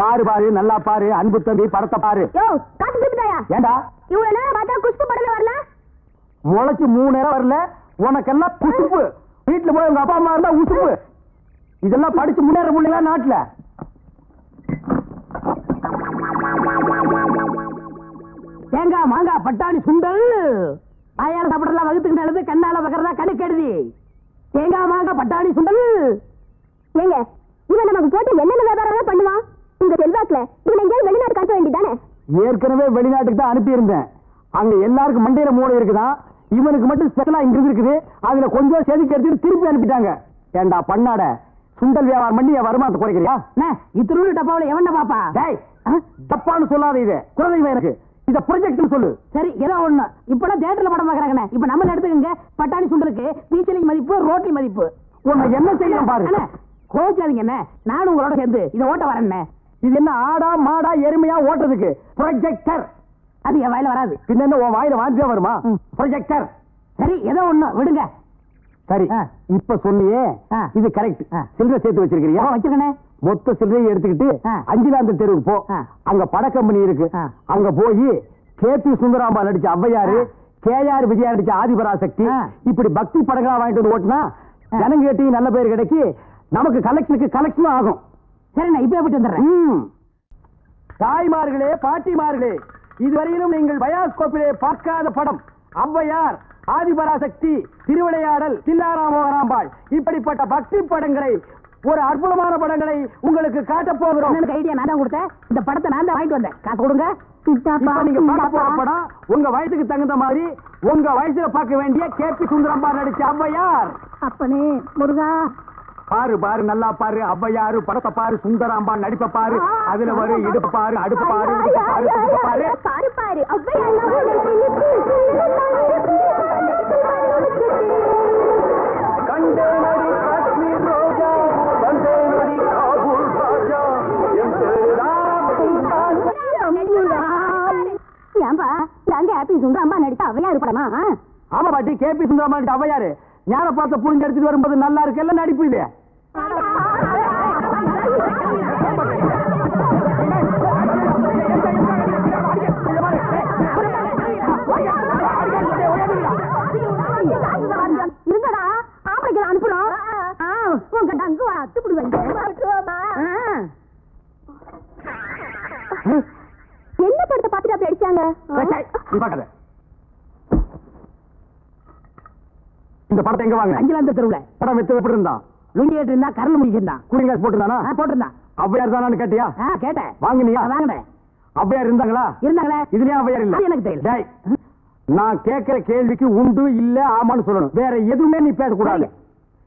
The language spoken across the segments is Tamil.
பாரு பாரு நல்லா பாரு அன்பு தம்பி படத்தை பாரு. யோ காசு திருப்பிட்டாயா ஏண்டா? இவ்வளவு நேரம் பார்த்தா குஷ்பு படமே வரல? முளைச்சு மூணு நேரம் வரல. உனக்கெல்லாம் குசுப்பு. வீட்டுல போய் உங்க அப்பா அம்மா இருந்தா உசுப்பு. இதெல்லாம் படிச்சு முன்னேற முடியல நாட்டுல. தேங்காய் மாங்காய் பட்டாணி சுண்டல். வாயால சாப்பிடலாம் வகுத்துக்கு நல்லது கண்ணால கணக்கு எழுதி தேங்காய் மாங்காய் பட்டாணி சுண்டல். ஏங்க இவன் நமக்கு போட்டு என்னென்ன வியாபாரம் பண்ணுவான்? உங்க செல்வாக்குல இவன் எங்கேயாவது வெளிநாட்டு காட்ட வேண்டியதானே ஏற்கனவே வெளிநாட்டுக்கு தான் அனுப்பியிருந்தேன். அங்க எல்லாருக்கும் மண்டையில மூளை இருக்குதான் இவனுக்கு மட்டும் ஸ்பெஷலா இங்க இருக்குது. அதுல கொஞ்சம் செதுக்கி எடுத்துட்டு திருப்பி அனுப்பிட்டாங்க. ஏண்டா பண்ணாட? சுண்டல் வியாபாரம் பண்ணி என் வருமானத்தை குறைக்கிறியா? இத்திரு டப்பாவில எவன பாப்பா? டேய் டப்பான்னு சொல்லாத இது. குழந்தைங்க எனக்கு. இத ப்ரொஜெக்ட்னு சொல்லு. சரி ஏதோ ஒண்ணு. இப்பெல்லாம் தியேட்டர்ல படம் பாக்குறாங்கண்ணே. இப்ப நம்ம எடுத்துக்கங்க. பட்டாணி சுண்டலுக்கு பீச்சலி மதிப்பு ரோட்டி மதிப்பு. உன்னை என்ன செய்யணும் பாரு. கோச்சாதீங்க என்ன நானும் உங்களோட சேர்ந்து இதை ஓட்ட வரேன் இது என்ன ஆடா மாடா எருமையா ஓட்டுறதுக்கு? ப்ரொஜெக்டர் அது என் வாயில வராது. பின்ன என்ன உன் வாயில வாந்தியா வருமா? ப்ரொஜெக்டர் சரி ஏதோ ஒண்ணு விடுங்க. சரி இப்ப சொன்னியே இது கரெக்ட் சில்லறை சேர்த்து வச்சிருக்கிறியா? வச்சிருக்கனே. மொத்த சில்லறையை எடுத்துக்கிட்டு அஞ்சிலாந்த தெருவுக்கு போ. அங்க பட கம்பெனி இருக்கு. அங்க போய் கேபி சுந்தராம்பா நடிச்ச ஔவையாரு கேஆர் விஜயா நடிச்ச ஆதிபராசக்தி இப்படி பக்தி படங்களா வாங்கிட்டு வந்து ஓட்டுனா ஜனங்கேட்டி நல்ல பேர் கிடைக்கி நமக்கு கலெக்ஷனுக்கு கலெக்ஷனும் ஆகும். சரி நான் இப்ப போயிட்டு வந்துடுறேன். தாய்மார்களே பாட்டிமார்களே இதுவரையிலும் நீங்கள் பயாஸ்கோப்பிலே பார்க்காத படம். ஔவையார் ஆதிபராசக்தி திருவிளையாடல் தில்லாராமோகராம்பாள் இப்படிப்பட்ட பக்தி படங்களை ஒரு அற்புதமான படங்களை உங்களுக்கு காட்டப் போகிறோம். எனக்கு ஐடியா நான் தான் கொடுத்தேன். இந்த படத்தை நான் தான் வாங்கிட்டு வந்தேன். காசு கொடுங்க. நீங்க பார்க்க போற படம் உங்க வயசுக்கு தகுந்த மாதிரி உங்க வயசுல பார்க்க வேண்டிய கேபி சுந்தரம்பா நடிச்ச ஔவையார். அப்பனே முருகா பாரு பாரு நல்லா பாரு ஔவையாரு படத்தை பாரு சுந்தராம்பா நடிப்ப பாரு அதுல வரும் இடுப்பு பாரு அடுப்பு பாரு பாரு பாரு பாரு கண்டேனடி காஷ்மீர் ரோஜா கண்டேனடி காபூல் ராஜா என் பேராம் சுல்தான் ஏன்பா அங்க ஹாப்பி சுந்தரம்பா நடித்த அவையாரு படமா ஆமா பாட்டி கேபி சுந்தரமா நடிச்ச ஔவையாரு யாரை பார்த்த புரிஞ்சு எடுத்துட்டு வரும்போது நல்லா இருக்குல்ல நடிப்பு இது? இந்த படத்தை எங்க வாங்க அஞ்சலாந்த தெருவுல. படம் வித்து எப்படி இருந்தான் லுங்கி ஏட்டு இருந்தா கரல் முடிக்கிருந்தான் கூலிங் போட்டுருந்தானா போட்டிருந்தான் ஔவையார் தானான்னு கேட்டியா? கேட்டேன். வாங்குனியா? வாங்கினேன். ஔவையார் இருந்தாங்களா? இருந்தாங்களே. இதுலயும் ஔவையார் இல்ல. எனக்கு தெரியல. நான் கேட்கிற கேள்விக்கு உண்டு இல்ல ஆமான்னு சொல்லணும். வேற எதுவுமே நீ பேசக்கூடாது.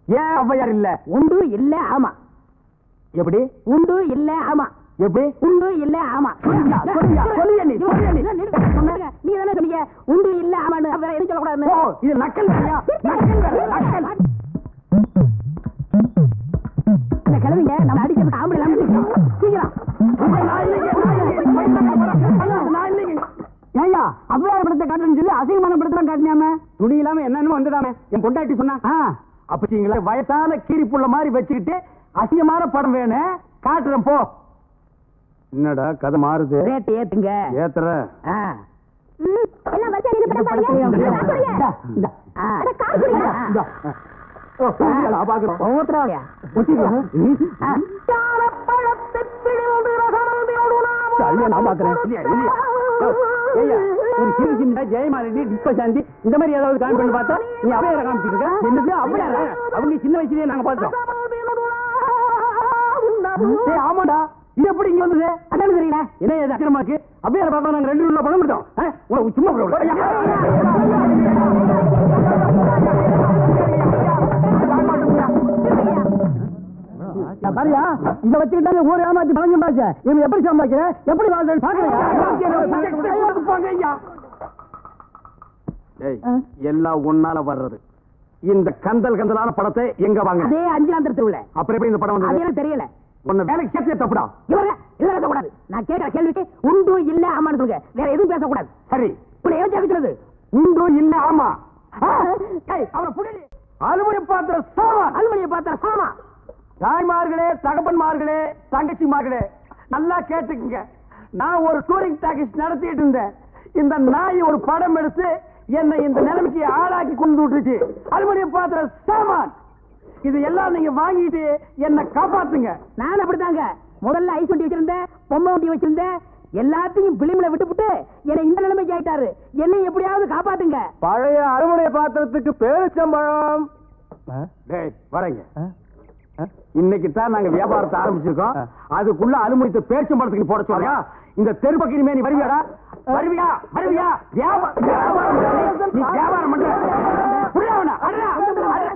ஏன் ஔவையார் இல்ல? உண்டு இல்ல ஆமா. எப்படி? உண்டு இல்ல ஆமா. எப்படி? உண்டு இல்ல ஆமா. நீ, தானே சொன்னீங்க உண்டு இல்ல ஆமான்னு. வேற எதுவும் இது நக்கல் நக்கல் இந்த நம்ம அடிக்கிறதுக்கு ஆம்பளை இல்லாம. சீக்கிரம். ஏய்யா அவ்வையார் படத்தை காட்டுன்னு சொல்லி அசிங்கமான படத்தை காட்டினாம துணி இல்லாம என்னன்னு வந்துடாம. என் பொண்டாட்டி சொன்னா அப்பீங்களா வயசான கீரி புள்ள மாதிரி வச்சுக்கிட்டு அசிங்கமான படம் வேணும். காட்டுறேன் போ. என்னடா கதை மாறுது. ரேட் ஏத்துங்க. ஏத்துற. எல்லாம் வரிசையா நின்னு படம் பாருங்க. இந்தா. ஜெயமாலினி மாதிரி ஏதாவது காமி பண்ணி பார்த்தா நீ அவையார காமிச்சிட்டு இருக்க? என்னது? அவையார அவங்க சின்ன வயசுலயே நாங்க பார்த்தோம். ஆமாடா. இது எப்படி இங்க வந்தது? அதானே தெரியல. என்ன இது அக்கிரமா இருக்கு? அவையார பார்த்தா நாங்க ரெண்டு உள்ள பணம் விட்டோம் ஆ? உனக்கு சும்மா பாரியா இத வச்சுக்கிட்டாலே ஊர் ஏமாத்தி பணம் சம்பாதிச்ச. இவன் எப்படி சம்பாதிக்கிற? எப்படி பாக்குறேன் எல்லாம் ஒன்னால வர்றது. இந்த கந்தல் கந்தலான படத்தை எங்க வாங்க? அதே அஞ்சாந்திர தெருவுல அப்புறம் எப்படி இந்த படம் தெரியல. உன்னை வேலைக்கு சேர்த்தே தப்புடா. இவங்க இல்ல பேசக்கூடாது நான் கேட்கிற கேள்விக்கு உண்டு இல்ல ஆமான்னு சொல்லுங்க. வேற எதுவும் பேசக்கூடாது. சரி. உன்னை எவன் ஜெபிக்கிறது உண்டு இல்ல ஆமா? அவனை புடிடி. அலுவலி பாத்திர சாமான் அலுவலியை பார்த்தா சாமா. தாய்மார்களே தகப்பன்மார்களே தங்கச்சிமார்களே நல்லா கேட்டுக்குங்க. நான் ஒரு டூரிங் டாக்கிஸ் நடத்திட்டு இருந்தேன். இந்த நாய் ஒரு படம் எடுத்து என்னை இந்த நிலைமைக்கு ஆளாக்கி கொண்டு விட்டுருச்சு. அலுமினியம் பாத்திர சாமான். இது எல்லாம் நீங்க வாங்கிட்டு என்ன காப்பாத்துங்க. நான் அப்படித்தாங்க முதல்ல ஐஸ் வண்டி வச்சிருந்தேன் பொம்மை வண்டி வச்சிருந்தேன். எல்லாத்தையும் பிலிம்ல விட்டுப்புட்டு என்னை இந்த நிலைமைக்கு ஆயிட்டாரு. என்னை எப்படியாவது காப்பாத்துங்க. பழைய அலுமினிய பாத்திரத்துக்கு பேரிச்சம்பழம். வரேங்க. இன்னைக்கு தான் நாங்க வியாபாரத்தை ஆரம்பிச்சிருக்கோம். அதுக்குள்ள அலுமினியத்தை பேரிச்சம்பழத்துக்கு போட சொல்றியா இந்த தெருப்பக்கு இனிமே நீ வருவியாடா? வருவியா? வருவியா? வியாபாரம். நீ வியாபாரம் பண்ற. புரியாவனா அடடா அடடா.